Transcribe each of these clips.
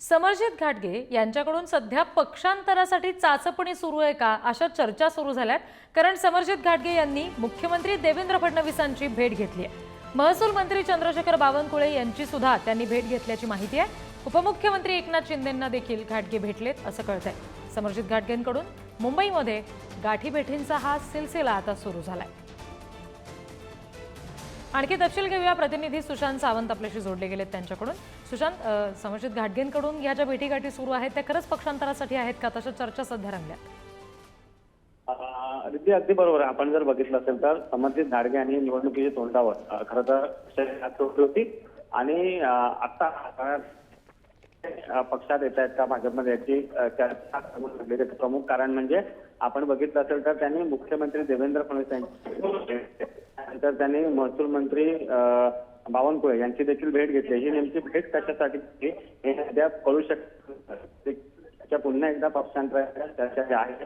समरजित घाटगे यांच्याकडून सध्या पक्षांतरासाठी चाचपणी सुरू आहे का? अशा चर्चा सुरू झाल्यात. कारण समरजित घाटगे यांनी मुख्यमंत्री देवेंद्र फडणवीसांची भेट घेतली आहे. महसूल मंत्री चंद्रशेखर बावनकुळे यांची सुद्धा त्यांनी भेट घेतल्याची माहिती आहे. उपमुख्यमंत्री एकनाथ शिंदेंना देखील घाटगे भेटलेत असं कळतंय. समरजित घाटगेंकडून मुंबईमध्ये गाठी भेटींचा हा सिलसिला आता सुरू झालाय. आणखी तपशील घेऊया. प्रतिनिधी सुशांत सावंत आपल्याशी जोडले गेलेत त्यांच्याकडून. सुशांत समर्जित घाटगेंकडून या ज्या भेटीगाठी सुरू आहेत त्या खरंच पक्षांतरासाठी आहेत का? तशा चर्चा सध्या रंगल्यात. रिद्धी अगदी बरोबर आहे. आपण जर बघितलं असेल तर समर्जित धाडगे आणि निवडणुकीच्या तोंडावर खर खरं तर होती. आणि आता पक्षात येत आहेत का भाजपमध्ये याची चर्चा प्रमुख कारण म्हणजे आपण बघितलं असेल तर त्यांनी मुख्यमंत्री देवेंद्र फडणवीस यांची तर त्यांनी महसूल मंत्री बावनकुळे यांची देखील भेट घेतली. ही नेमकी भेट कशासाठी घेतली? हे अद्याप कळू शकत पुन्हा एकदा पक्षांतर चर्चा आहे.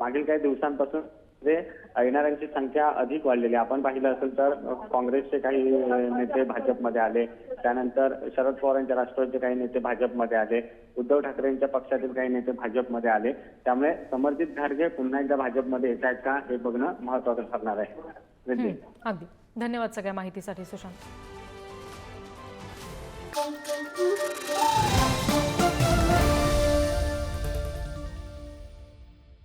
मागील काही दिवसांपासून येणाऱ्यांची संख्या अधिक वाढलेली आहे. आपण पाहिलं असेल तर काँग्रेसचे काही नेते भाजपमध्ये आले. त्यानंतर शरद पवारांच्या राष्ट्रवादीचे काही नेते भाजपमध्ये आले. उद्धव ठाकरेंच्या पक्षातील काही नेते भाजपमध्ये आले. त्यामुळे समर्जित घाडगे पुन्हा एकदा भाजपमध्ये येत आहेत का हे बघणं महत्वाचं ठरणार आहे. अगदी. धन्यवाद सगळ्या माहितीसाठी सुशांत.